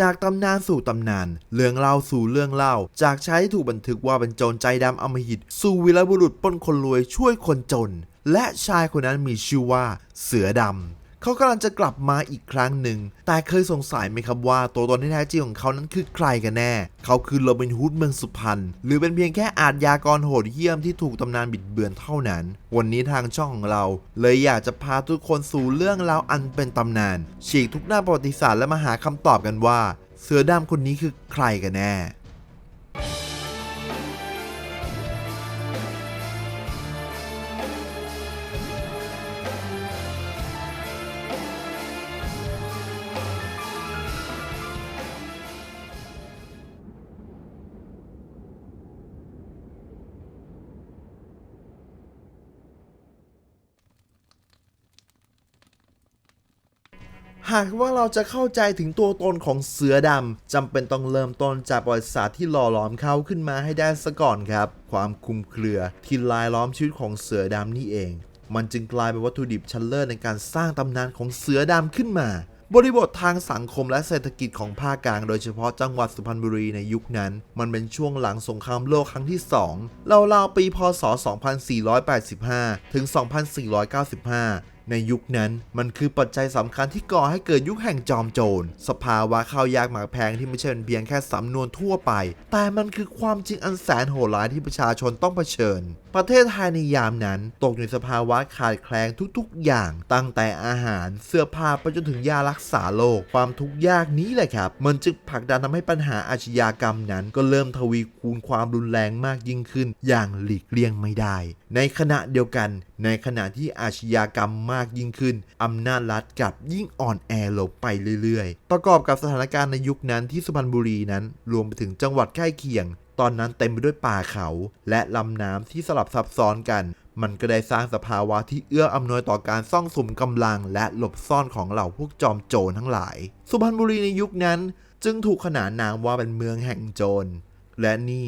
จากตำนานสู่ตำนาน เรื่องเล่าสู่เรื่องเล่า จากชายที่ถูกบันทึกว่าเป็นโจรใจดำอมหิต สู่วีรบุรุษป้นคนรวยช่วยคนจน และชายคนนั้นมีชื่อว่าเสือดำ เขากำลังจะกลับมาอีกครั้งหนึ่ง แต่เคยสงสัยไหมครับว่า ตัวตนที่แท้จริงของเขานั้นคือใครกันแน่ เขาคือโรบินฮูดเมืองสุพรรณ หรือเป็นเพียงแค่อาชญากรโหดเหี้ยมที่ถูกตำนานบิดเบือนเท่านั้น วันนี้ทางช่องของเรา เลยอยากจะพาทุกคนสู่เรื่องราวอันเป็นตำนาน ฉีกทุกหน้าประวัติศาสตร์และมาหาคำตอบกันว่า เสือดำคนนี้คือใครกันแน่ หากว่าเราจะเข้าใจถึงตัวตนของเสือดำจำเป็นต้องเริ่มต้นจากประวัติศาสตร์ที่หล่อหลอมเขาขึ้นมาให้ได้ซะก่อนครับ ความคุมเครือที่ลายล้อมชีวิตของเสือดำนี่เอง มันจึงกลายเป็นวัตถุดิบชั้นเลิศในการสร้างตำนานของเสือดำขึ้นมา บริบททางสังคมและเศรษฐกิจของภาคกลาง โดยเฉพาะจังหวัดสุพรรณบุรีในยุคนั้น มันเป็นช่วงหลังสงครามโลกครั้งที่ 2 ราวๆปี พศ 2485 ถึง 2495 ในยุคนั้นมันคือปัจจัยสำคัญที่ก่อให้เกิดยุคแห่งจอมโจร สภาวะข้าวยากหมากแพงที่ไม่ใช่เพียงแค่สำนวนทั่วไป แต่มันคือความจริงอันแสนโหดร้ายที่ประชาชนต้องเผชิญ ประเทศไทยในยามนั้น ตกอยู่ในสภาวะขาดแคลนทุกๆ อย่าง ตั้งแต่อาหารเสื้อผ้าไปจนถึงยารักษาโรคความทุกข์ยากนี้แหละครับ มันจึงผลักดันทำให้ปัญหาอาชญากรรมนั้น ก็เริ่มทวีคูณความรุนแรงมากยิ่งขึ้น อย่างหลีกเลี่ยงไม่ได้ ในขณะเดียวกันในขณะที่อาชญากรรมมากยิ่งขึ้น อำนาจรัฐกลับยิ่งอ่อนแอลงไปเรื่อยๆ ประกอบกับสถานการณ์ในยุคนั้นที่สุพรรณบุรีนั้น รวมไปถึงจังหวัดใกล้เคียง ตอนนั้นเต็มไปด้วยป่าเขา และลำน้ำที่สลับซับซ้อนกัน มันก็ได้สร้างสภาวะที่เอื้ออำนวยต่อการซ่องสุมกำลัง และหลบซ่อนของเหล่าพวกจอมโจรทั้งหลาย สุพรรณบุรีในยุคนั้น จึงถูกขนานนามว่าเป็นเมืองแห่งโจรและนี่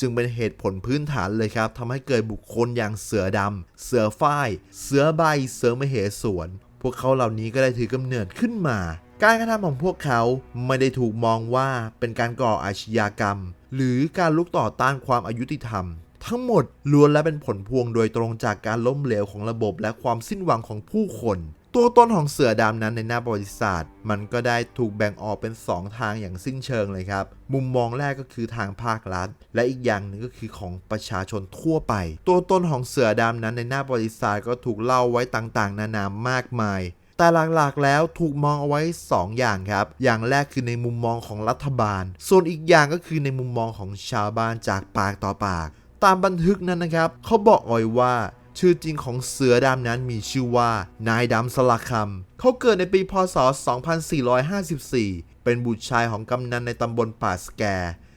จึงเป็นเหตุผลพื้นฐานเลยครับทำให้เกิดบุคคลอย่างเสือดำ เสือฝ้าย เสือใบ เสือมเหสวน พวกเขาเหล่านี้ก็ได้ถือกำเนิดขึ้นมา การกระทำของพวกเขาไม่ได้ถูกมองว่าเป็นการก่ออาชญากรรม หรือการลุกต่อต้านความอายุติธรรม ทั้งหมดล้วนและเป็นผลพวงโดยตรงจากการล้มเหลวของระบบและความสิ้นหวังของผู้คน ตัวตนของเสือดำนั้นในหน้าประวัติศาสตร์ มันก็ได้ถูกแบ่งออกเป็น 2 ทางอย่างสิ้นเชิงเลยครับ มุมมองแรกก็คือทางภาครัฐ และอีกอย่างหนึ่งก็คือของประชาชนทั่วไป ตัวตนของเสือดำนั้นในหน้าประวัติศาสตร์ก็ถูกเล่าไว้ต่างๆ นานามากมาย แต่หลักๆแล้วถูกมองเอาไว้ 2 อย่างครับ อย่างแรกคือในมุมมองของรัฐบาล ส่วนอีกอย่างก็คือในมุมมองของชาวบ้านจากปากต่อปากตามบันทึกนั้นนะครับ เขาบอกอาไว้ว่า ชื่อจริงของเสือดำนั้นมีชื่อว่า นายดำสลักคำเขาเกิดในปีพศ 2454 เป็นบุตรชายของกำนันในตำบลป่าสแก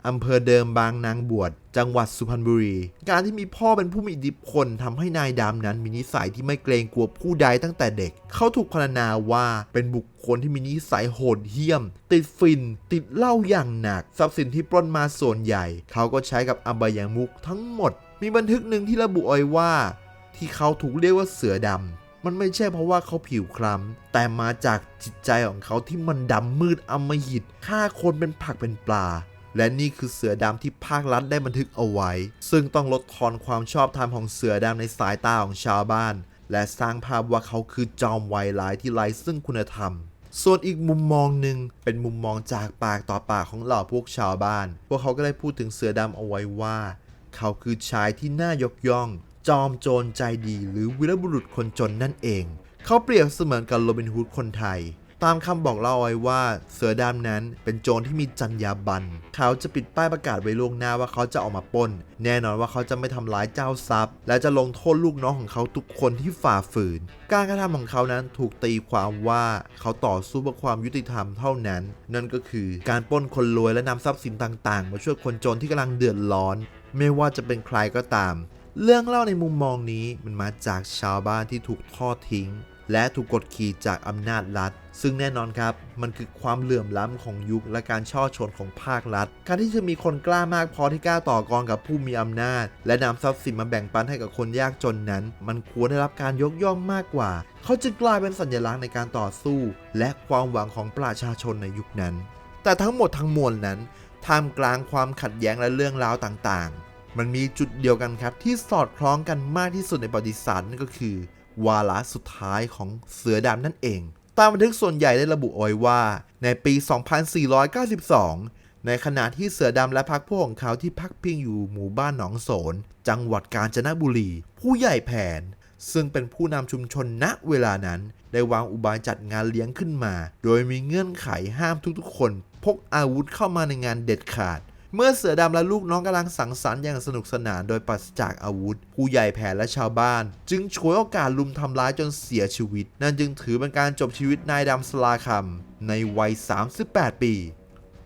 อำเภอเดิมบางนางบวช จังหวัดสุพรรณบุรี การที่มีพ่อเป็นผู้มีอิทธิพลทำให้นายดำนั้นมีนิสัยที่ไม่เกรงกลัวผู้ใดตั้งแต่เด็ก เขาถูกพรรณนาว่าเป็นบุคคลที่มีนิสัยโหดเหี้ยม ติดฟิน ติดเหล้าอย่างหนัก ทรัพย์สินที่ปล้นมาส่วนใหญ่ เขาก็ใช้กับอบายามุกทั้งหมด มีบันทึกหนึ่งที่ระบุเอาไว้ว่า ที่เขาถูกเรียกว่าเสือดำมันไม่ใช่เพราะว่าเขาผิวคล้ำแต่มาจากจิตใจของเขาที่มันดำมืดอมหิตฆ่าคนเป็นผักเป็นปลา และนี่คือเสือดำที่ภาครัฐได้บันทึกเอาไว้ ซึ่งต้องลดทอนความชอบธรรมของเสือดำในสายตาของชาวบ้าน และสร้างภาพว่าเขาคือจอมไวร้ายที่ไร้ซึ่งคุณธรรมส่วนอีกมุมมองหนึ่งเป็นมุมมองจากปากต่อปากของเหล่าพวกชาวบ้าน พวกเขาก็ได้พูดถึงเสือดำเอาไว้ว่า เขาคือชายที่น่ายกย่อง จอมโจรใจดีหรือวีรบุรุษคนจนนั่นเอง เขาเปรียบเสมือนกับโรบินฮูดคนไทย ตามคำบอกเล่าไว้ว่าเสือดำนั้นเป็นโจรที่มีจรรยาบรรณเขาจะปิดป้ายประกาศไว้ล่วงหน้าว่าเขาจะออกมาปล้น แน่นอนว่าเขาจะไม่ทำร้ายเจ้าทรัพย์ และจะลงโทษลูกน้องของเขาทุกคนที่ฝ่าฝืน การกระทำของเขานั้นถูกตีความว่าเขาต่อสู้เพื่อความยุติธรรมเท่านั้น นั่นก็คือการปล้นคนรวยและนำทรัพย์สินต่างๆ มาช่วยคนจนที่กำลังเดือดร้อน ไม่ว่าจะเป็นใครก็ตาม เรื่องเล่าในมุมมองนี้มันมาจากชาวบ้านที่ถูกทอดทิ้ง และถูกกดขี่จากอำนาจรัฐ ซึ่งแน่นอนครับ มันคือความเหลื่อมล้ำของยุคและการช่อชนของภาครัฐ การที่จะมีคนกล้ามากพอที่กล้าต่อกรกับผู้มีอำนาจ และนำทรัพย์สินมาแบ่งปันให้กับคนยากจนนั้น มันควรได้รับการยกย่องมากกว่า เขาจึงกลายเป็นสัญลักษณ์ในการต่อสู้ และความหวังของประชาชนในยุคนั้น แต่ทั้งหมดทั้งมวลนั้นท่ามกลางความขัดแย้งและเรื่องราวต่างๆ มันมีจุดเดียวกันครับที่สอดคล้องกันมากที่สุดในประวัติศาสตร์นั่นก็คือ วาระสุดท้ายของเสือดำนั่นเอง ตามบันทึกส่วนใหญ่ได้ระบุเอาไว้ว่า ในปี 2492 ในขณะที่เสือดำและพักพวกของเขาที่พักพิงอยู่หมู่บ้านหนองโสน จังหวัดกาญจนบุรี ผู้ใหญ่แผน ซึ่งเป็นผู้นำชุมชนณเวลานั้น ได้วางอุบายจัดงานเลี้ยงขึ้นมา โดยมีเงื่อนไขห้ามทุกๆ คน พกอาวุธเข้ามาในงานเด็ดขาด เมื่อเสือดำและลูกน้องกำลังสังสรรค์อย่างสนุกสนานโดยปราศจากอาวุธ ผู้ใหญ่แผนและชาวบ้าน จึงฉวยโอกาสลุมทำร้ายจนเสียชีวิต นั่นจึงถือเป็นการจบชีวิตนายดำสลาคำในวัย 38 ปี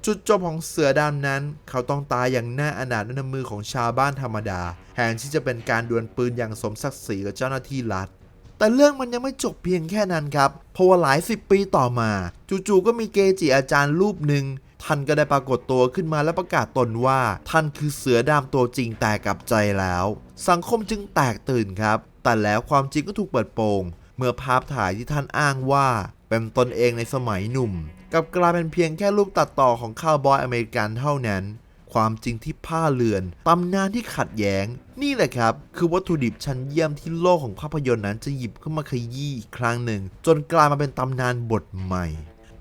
จุดจบของเสือดำนั้น เขาต้องตายอย่างน่าอนาถด้วยน้ำมือของชาวบ้านธรรมดาแทนที่จะเป็นการดวลปืนอย่างสมศักดิ์ศรีกับเจ้าหน้าที่รัฐแต่เรื่องมันยังไม่จบเพียงแค่นั้นครับ เพราะว่าหลายสิบปีต่อมา จู่ๆก็มีเกจิอาจารย์รูปหนึ่ง ท่านก็ได้ปรากฏตัวขึ้นมาและประกาศตนว่า ท่านคือเสือดำตัวจริงแต่กลับใจแล้ว สังคมจึงแตกตื่นครับ แต่แล้วความจริงก็ถูกเปิดโปง เมื่อภาพถ่ายที่ท่านอ้างว่า เป็นตนเองในสมัยหนุ่มกับกลายเป็นเพียงแค่รูปตัดต่อของข้าวบอยอเมริกันเท่านั้น ความจริงที่ผ้าเรือน ตำนานที่ขัดแย้ง นี่แหละครับ คือวัตถุดิบชั้นเยี่ยมที่โลกของภาพยนตร์นั้นจะหยิบขึ้นมาขยี้อีกครั้งหนึ่ง จนกลายมาเป็นตำนานบทใหม่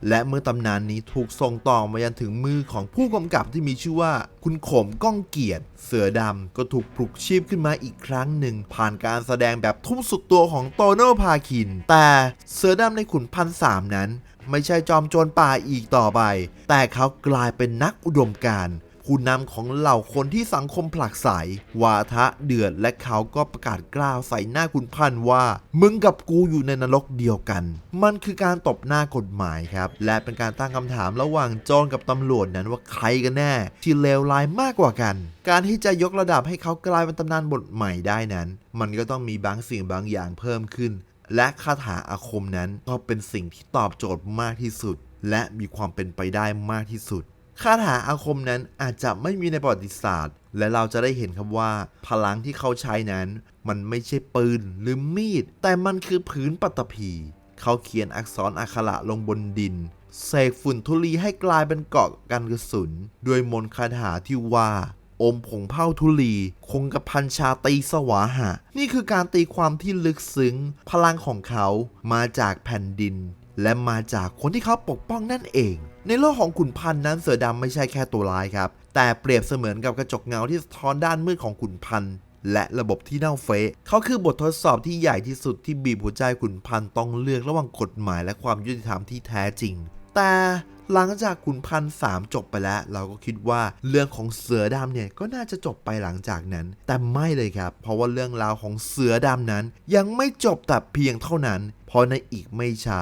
และเมื่อตำนานนี้ถูกส่งต่อมายันถึงมือของผู้กำกับที่มีชื่อว่า คุณขมก้องเกียรติ เสือดำก็ถูกปลุกชีพขึ้นมาอีกครั้งหนึ่ง ผ่านการแสดงแบบทุ่มสุดตัวของโตโน่พาคิน แต่เสือดำในขุนพันสามนั้น ไม่ใช่จอมโจรป่าอีกต่อไป แต่เขากลายเป็นนักอุดมการ ผู้นำของเหล่าคนที่สังคมผลักใสวาทะเดือดและเขาก็ประกาศกล้าวใส่หน้าคุณพันว่า มึงกับกูอยู่ในนรกเดียวกัน มันคือการตบหน้ากฎหมายครับ และเป็นการตั้งคำถามระหว่างโจรกับตำรวจนั้นว่าใครกันแน่ ที่เลวร้ายมากกว่ากัน การที่จะยกระดับให้เขากลายเป็นตำนานบทใหม่ได้นั้น มันก็ต้องมีบางสิ่งบางอย่างเพิ่มขึ้น และคาถาอาคมนั้นก็เป็นสิ่งที่ตอบโจทย์มากที่สุด และมีความเป็นไปได้มากที่สุด คาถาอาคมนั้นอาจจะไม่มีในประวัติศาสตร์ และเราจะได้เห็นครับว่า พลังที่เขาใช้นั้น มันไม่ใช่ปืนหรือมีด แต่มันคือผืนปัตภีเขาเขียนอักษรอักขระลงบนดินเสกฝุ่นธุลีให้กลายเป็นเกาะกันกระสุน ด้วยมนต์คาถาที่ว่า อมผงเผาทุลี คงกับพันชาตีสวาหะ นี่คือการตีความที่ลึกซึ้ง พลังของเขามาจากแผ่นดิน และมาจากคนที่เขาปกป้องนั่นเอง ในโลกของขุนพันธ์นั้นเสือดำไม่ใช่แค่ตัวร้ายครับ แต่เปรียบเสมือนกับกระจกเงาที่สะท้อนด้านมืดของขุนพันธ์และระบบที่เน่าเฟะเขาคือบททดสอบที่ใหญ่ที่สุดที่บีบหัวใจขุนพันธ์ต้องเลือกระหว่างกฎหมายและความยุติธรรมที่แท้จริง แต่หลังจากขุนพันสามจบไปแล้ว เราก็คิดว่าเรื่องของเสือดำเนี่ยก็น่าจะจบไปหลังจากนั้น แต่ไม่เลยครับ เพราะว่าเรื่องราวของเสือดำนั้น ยังไม่จบแต่เพียงเท่านั้น เพราะในอีกไม่ช้า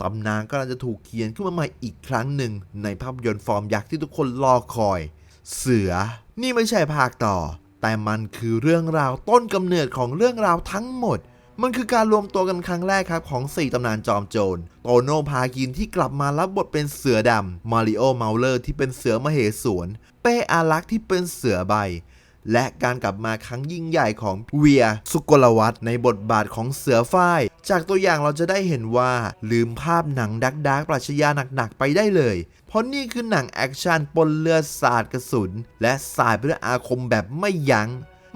ตำนานก็จะถูกเขียนขึ้นมาใหม่อีกครั้งหนึ่ง ในภาพยนตร์ฟอร์มยักษ์ที่ทุกคนรอคอย เสือ นี่ไม่ใช่ภาคต่อ แต่มันคือเรื่องราวต้นกำเนิดของเรื่องราวทั้งหมด มันคือการรวมตัวกันครั้งแรกครับของ 4 ตำนานจอมโจร โตโน่พากินที่กลับมารับบทเป็นเสือดำ มาริโอเมาเลอร์ที่เป็นเสือมเหสวน เป้อารักษ์ที่เป็นเสือใบ และการกลับมาครั้งยิ่งใหญ่ของเวีย สุกลวัฒน์ในบทบาทของเสือฝ้าย จากตัวอย่างเราจะได้เห็นว่าลืมภาพหนังดักดักปรัชญาหนักๆไปได้เลย เพราะนี่คือหนังแอคชั่นปนเลือดสาดกระสุน และสายไปด้วยอาคมแบบไม่ยัง้ง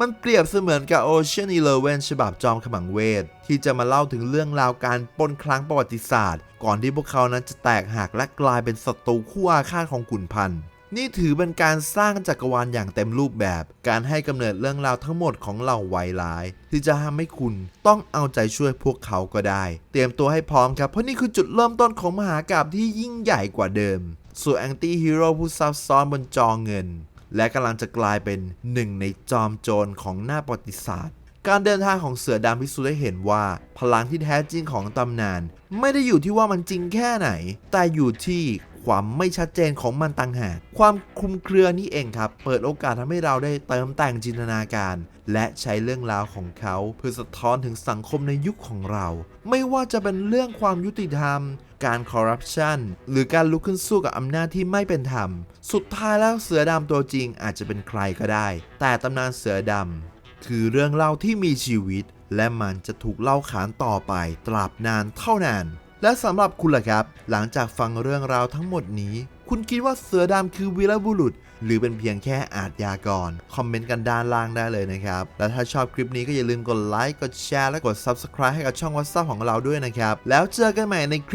มันเปรียบเสมือนกับ Ocean Eleven ฉบับจอมขมังเวท ที่จะมาเล่าถึงเรื่องราวการปนครั้งประวัติศาสตร์ ก่อนที่พวกเขานั้นจะแตกหักและกลายเป็นศัตรูคู่อาฆาตของขุนพันธ์นี่ถือเป็นการสร้างจักรวาลอย่างเต็มรูปแบบ การให้กำเนิดเรื่องราวทั้งหมดของเหล่าไวร้าย ที่จะทำให้คุณต้องเอาใจช่วยพวกเขาก็ได้ เตรียมตัวให้พร้อมครับ เพราะนี่คือจุดเริ่มต้นของมหากาพย์ที่ยิ่งใหญ่กว่าเดิม ส่วนแอนตี้ฮีโร่ผู้ซับซ้อนบนจอเงิน และกำลังจะกลายเป็นหนึ่งในจอมโจรของหน้าประวัติศาสตร์ การเดินทางของเสือดำพิสูจน์ให้เห็นว่า พลังที่แท้จริงของตำนาน ไม่ได้อยู่ที่ว่ามันจริงแค่ไหน แต่อยู่ที่ความไม่ชัดเจนของมันต่างหาก ความคลุมเครือนี่เองครับ เปิดโอกาสทำให้เราได้เติมแต่งจินตนาการ และใช้เรื่องราวของเขา เพื่อสะท้อนถึงสังคมในยุคของเรา ไม่ว่าจะเป็นเรื่องความยุติธรรม การคอร์รัปชันหรือการลุกขึ้นสู้กับอำนาจที่ไม่เป็นธรรม สุดท้ายแล้วเสือดำตัวจริงอาจจะเป็นใครก็ได้ แต่ตำนานเสือดำ คือเรื่องเล่าที่มีชีวิต และมันจะถูกเล่าขานต่อไปตราบนานเท่านาน และสำหรับคุณล่ะครับ หลังจากฟังเรื่องราวทั้งหมดนี้ คุณคิดว่าเสือดำคือวีรบุรุษ หรือเป็นเพียงแค่อาทยากร คอมเมนต์กันด้านล่างได้เลยนะครับ และถ้าชอบคลิปนี้ก็อย่าลืมกดไลค์กดแชร์และกด Subscribe ให้กับช่องวั s ซับของเราด้วยนะครับแล้วเจอกันใหม่ในคลิป